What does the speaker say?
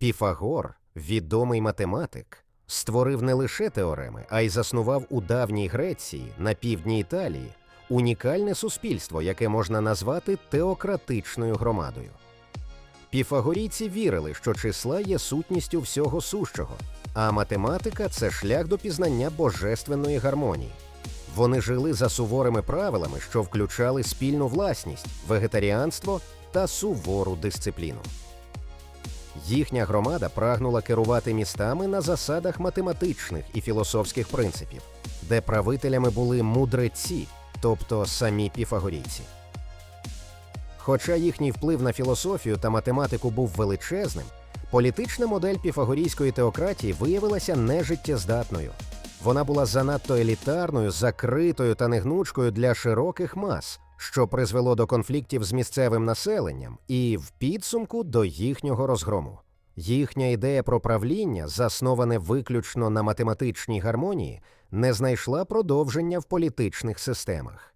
Піфагор, відомий математик, створив не лише теореми, а й заснував у давній Греції на півдні Італії унікальне суспільство, яке можна назвати теократичною громадою. Піфагорійці вірили, що числа є сутністю всього сущого, а математика це шлях до пізнання божественної гармонії. Вони жили за суворими правилами, що включали спільну власність, вегетаріанство та сувору дисципліну. Їхня громада прагнула керувати містами на засадах математичних і філософських принципів, де правителями були мудреці, тобто самі піфагорійці. Хоча їхній вплив на філософію та математику був величезним, політична модель піфагорійської теократії виявилася нежиттєздатною. Вона була занадто елітарною, закритою та негнучкою для широких мас, що призвело до конфліктів з місцевим населенням і в підсумку до їхнього розгрому. Їхня ідея про правління, засноване виключно на математичній гармонії, не знайшла продовження в політичних системах.